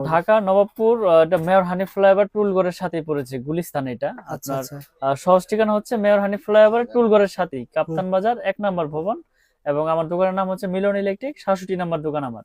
ঢাকা নবাবপুর এটা mayor Hanif flyover টুলগড়ের সাথেই পড়েছে গুলিস্তান এটা। আচ্ছা আপনার আচ্ছা। সহজ ঠিকানা হচ্ছে মেয়র হানি ফ্লাইওভার টুলগড়ের সাথেই কাপ্তান বাজার এক নাম্বার ভবন এবং আমার দোকানের নাম হচ্ছে মিলন ইলেকট্রিক সাতষট্টি নাম্বার দোকান আমার।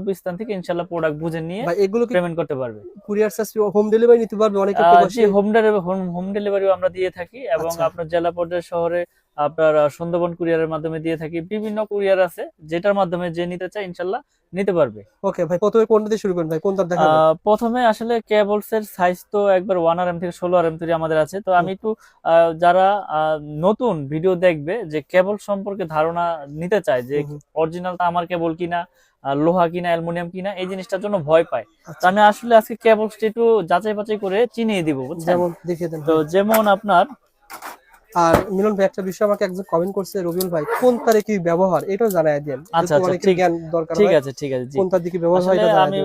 নিজ গন্তব্যস্থান থেকে প্রোডাক্ট বুঝে নিয়ে এগুলো পেমেন্ট করতে পারবে। কুরিয়ার হোম ডেলিভারি নিতে পারবে অনেকে জি হোম ডেলিভারি হোম ডেলিভারিও আমরা দিয়ে থাকি এবং আচ্ছা। আপনার জেলা পর্যায়ে শহরে আপনার সুন্দরবন কুরিয়ারের মাধ্যমে দিয়ে থাকি। বিভিন্ন কুরিয়ার আছে যেটার মাধ্যমে যে নিতে চায় নিতে পারবে। ওকে ভাই প্রথমে কোনটা দিয়ে শুরু করেন ভাই? কোনটা দেখাবেন প্রথমে আসলে কেবলস এর সাইজ তো একবার ওয়ান আর এম থেকে ষোলো আর এম তৈরি আমাদের আছে। তো আমি একটু যারা নতুন ভিডিও দেখবে যে কেবল সম্পর্কে ধারণা নিতে চায় যে। অরিজিনালটা আমার কেবল কিনা লোহা কিনা অ্যালুমিনিয়াম কিনা এই জিনিসটার জন্য ভয় পায়। তো। আমি আসলে আজকে কেবলসটা একটু যাচাই বাছাই করে চিনিয়ে দিব বুঝছেন? যেমন দেখিয়ে দেন তো যেমন আপনার আর মিলন ভাই একটা বিষয় আমাকে একজন কমেন্ট করছে রবিউল ভাই কোন তারে কি ব্যবহার? এটাও জানাই দেন। আচ্ছা, আচ্ছা, ঠিক- জ্ঞান দরকার ঠিক আছে ঠিক আছে কোন তার দিকে ব্যবহার হয় এটা আমি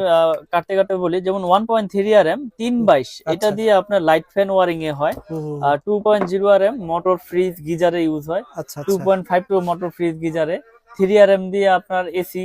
কাটতে কাটতে বলি যেমন one point three R M তিন বাইশ এটা আচ্ছা। দিয়ে আপনার লাইট ফ্যান ওয়ারিং এ হয়। আর two point zero R M motor fridge গিজারে use হয়। আচ্ছা টু আচ্ছা point five two motor fridge গিজারে। Three R M দিয়ে আপনার এসি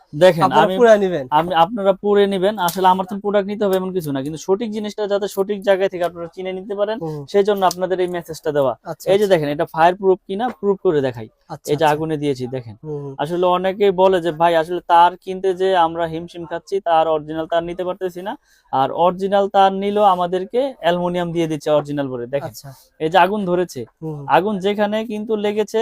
দেখেন আপনারা আমি পুরা নেবেন। আমি আপনারা পুরে নেবেন। আসলে আমার তো প্রোডাক্ট নিতে হবে এমন কিছু না কিন্তু সঠিক জিনিসটা যাতে সঠিক জায়গায় থেকে আপনারা চিনে নিতে পারেন সেই জন্য আপনাদের এই মেসেজটা দেওয়া। আচ্ছা এই যে দেখেন এটা ফায়ার প্রুফ কিনা প্রুফ করে দেখাই। আচ্ছা এই যে আচ্ছা, আগুনে দিয়েছি দেখেন। আসলে অনেকেই বলে যে ভাই আসলে তার কিনতে যে আমরা হিমশিম খাচ্ছি তার অরিজিনাল তার নিতে পারতেছি না। আর অরিজিনাল তার নিলেও আমাদেরকে অ্যালুমিনিয়াম দিয়ে দিচ্ছে অরিজিনাল বলে দেখেন আচ্ছা। এই যে আগুন ধরেছে। আগুন যেখানে কিন্তু লেগেছে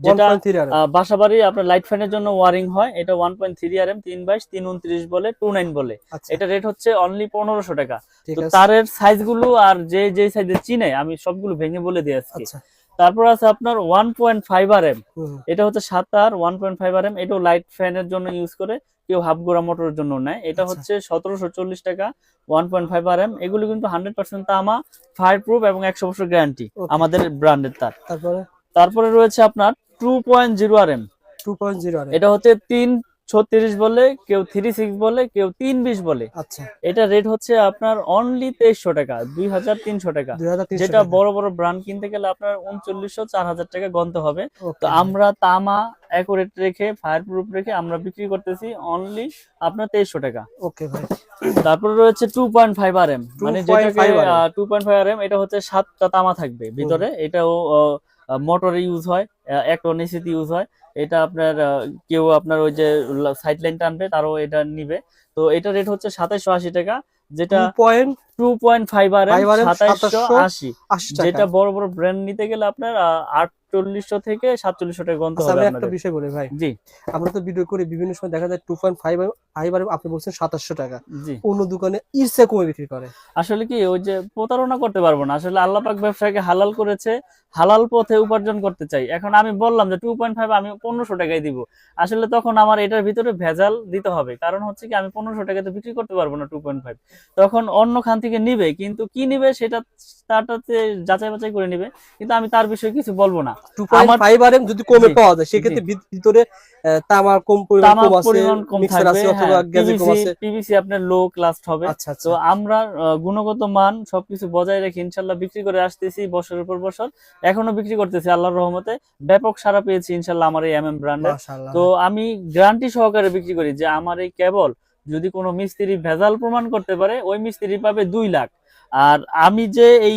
যেটা 1.3 বাসাবাড়ি আপনার লাইট ফ্যানের জন্য ওয়ারিং হয়। এটা বাইশ তিন উনত্রিশ বলে টু নাইন বলে। আচ্ছা। এটা রেট হচ্ছে অনলি টাকা। তো তারের আর যে যে সাইজে চিনে আমি সবগুলো ভেঙে বলে দিয়ে আজকে আচ্ছা। তারপর আছে আপনার one point five R M হুম, হুম, এটা হচ্ছে সাত তার one point five R M এটাও লাইট ফ্যানের জন্য ইউজ করে কেউ হাফ গোড়া মোটরের জন্য নেয়। এটা আচ্ছা। হচ্ছে সতেরোশো চল্লিশ টাকা one point five R M এগুলো কিন্তু হান্ড্রেড পার্সেন্ট তামা ফায়ার প্রুফ এবং একশো বছর গ্যারান্টি আমাদের ব্র্যান্ডের তার। তারপরে? তারপরে রয়েছে আপনার two point zero R M 2.0 আর এটা হচ্ছে তিন ছত্রিশ বলে কেউ থ্রি সিক্স বলে কেউ তিন বিশ বলে। আচ্ছা। এটা রেট হচ্ছে আপনার অনলি তেইশশো টাকা দুই হাজার তিনশো টাকা। যেটা বড় বড় ব্র্যান্ড কিনতে গেলে আপনার উনচল্লিশশো চার হাজার টাকা গন্তে হবে। তো আমরা তামা অ্যাকুরেট রেখে ফায়ার প্রুফ রেখে আমরা বিক্রি করতেছি অনলি আপনার তেইশশো টাকা। ওকে ভাই। তারপরে রয়েছে two point five R M মানে 2.5 যেটাকে two point five R M এটা হচ্ছে সাতটা তামা থাকবে ভিতরে। এটাও মোটরে ইউজ হয় টন ইউজ হয়। এটা আপনার কেউ আপনার ওই যে সাইড লাইন টানবে তারও এটা নিবে। তো এটা রেট হচ্ছে সাতাইশো আশি টাকা যেটা 2.80 two point five R M 5 RM, সাতাইশো আশি। যেটা বড় বড় ব্র্যান্ড নিতে গেলে আপনার আটচল্লিশশো থেকে সাতচল্লিশশো টাকা গন্তে আচ্ছা হবে আমি একটা বিষয় বলি ভাই। জি। আমরা তো ভিডিও করি বিভিন্ন সময় দেখা যায় 2.5 ফাইভ আর আপনি বলছেন 2700 টাকা। জি। অন্য দোকানে ইরসে কমে বিক্রি করে। আসলে কি ওই যে প্রতারণা করতে পারব না। আসলে আল্লাহ পাক ব্যবসাকে হালাল করেছে হালাল পথে উপার্জন করতে চাই। এখন আমি বললাম যে টু পয়েন্ট ফাইভ আমি পনেরোশো টাকায় দিব। আসলে তখন আমার এটার ভিতরে ভেজাল দিতে হবে। কারণ হচ্ছে কি আমি পনেরোশো টাকাতে বিক্রি করতে পারব না টু পয়েন্ট ফাইভ তখন অন্য খান থেকে নিবে কিন্তু কি নিবে সেটা তারটাতে যাচাই বাছাই করে নিবে। কিন্তু আমি তার বিষয়ে কিছু বলব না। 2.5 আর যদি কমে জি, পাওয়া যায় সেক্ষেত্রে ভিতরে তামার কম পরিমাণ কম আছে মিক্সার আছে অথবা গ্যাজে কম আছে। পিভিসি আপনার লো ক্লাস হবে। আচ্ছা আচ্ছা। তো আমরা গুণগত মান সবকিছু বজায় রেখে ইনশাল্লাহ বিক্রি করে আসতেছি বছরের পর বছর। এখনও বিক্রি করতেছি আল্লাহর রহমতে। ব্যাপক সারা পেয়েছি ইনশাল্লাহ আমার এই এম এম তো আমি গ্যারান্টি সহকারে বিক্রি করি যে আমার এই কেবল যদি কোনো মিস্ত্রি ভেজাল প্রমাণ করতে পারে ওই মিস্ত্রি পাবে দুই লাখ। আর আমি যে এই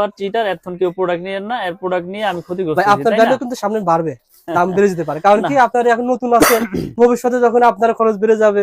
বাটপার চিটার এখন কেউ প্রোডাক্ট নিয়ে না এর প্রোডাক্ট নিয়ে আমি ক্ষতিগ্রস্ত করছি আপনার ভ্যালু কিন্তু সামনে বাড়বে দাম বেড়ে যেতে পারে। কারণ কি আপনার এখন নতুন আছেন ভবিষ্যতে যখন আপনার খরচ বেড়ে যাবে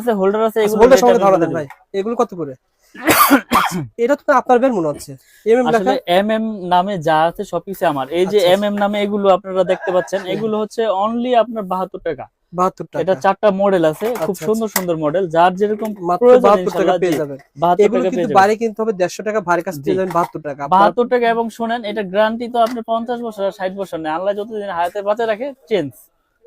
আছে হোল্ডার আছে এগুলো হোল্ডার সঙ্গে ধরা দেন ভাই। এগুলো কত করে? আচ্ছা, এটা তো আপনার ব্যান্ড মনে হচ্ছে। এমএম লেখা আসলে এম এম নামে যা আছে সবকিছু আমার। এই যে আচ্ছা, এম এম নামে এগুলো আপনারা দেখতে পাচ্ছেন এগুলো হচ্ছে অনলি আপনার বাহাত্তর টাকা। বাহাত্তর এটা চারটা মডেল আছে খুব আচ্ছা, সুন্দর সুন্দর মডেল যার যেরকম মাত্র প্রয়োজন বাহাত্তর টাকা পেয়ে যাবেন। বাহাত্তর এগুলো টাকা পেয়ে যাবেন। বাইরে কিনতে হবে দেড়শো টাকা ভারী কাছে পেয়ে যাবেন বাহাত্তর টাকা। আপনার- বাহাত্তর টাকা এবং শোনেন এটা গ্যারান্টি তো আপনি পঞ্চাশ বছর আর ষাট বছর নেই। আল্লাহ যতদিন হায়াতে বাঁচে রাখে চেঞ্জ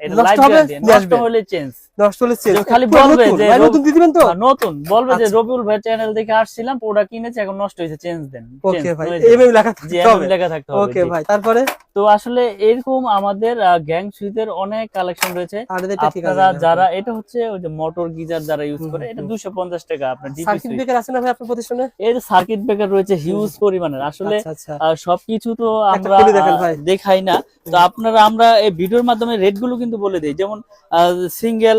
এটা লাইভ লাইফ গ্যারান্টি নষ্ট হলে চেঞ্জ নষ্ট হলে চেঞ্জ যে খালি বলবে যে নতুন দিবেন তো? নতুন। বলবে যে আচ্ছা। রবিউল ভাই চ্যানেল দেখে আসছিলাম প্রোডাক্ট কিনেছি এখন নষ্ট হয়েছে চেঞ্জ দেন। ওকে ভাই এইভাবে লেখা থাকতে হবে। লেখা থাকতে হবে ওকে ভাই তারপরে? তো আসলে এরকম আমাদের গ্যাং অনেক কালেকশন রয়েছে। আর এটা ঠিক আছে আপনারা যারা এটা হচ্ছে ওই যে মোটর গিজার যারা ইউজ করে এটা টাকা আপনার সার্কিট ব্রেকার আছে না ভাই আপনার প্রতিষ্ঠানে এর সার্কিট ব্রেকার রয়েছে হিউজ পরিমাণের। আসলে আচ্ছা আচ্ছা। সবকিছু তো আমরা। দেখাই না। তো আপনারা আমরা এই ভিডিওর মাধ্যমে রেটগুলো কিন্তু বলে দিই। যেমন সিঙ্গেল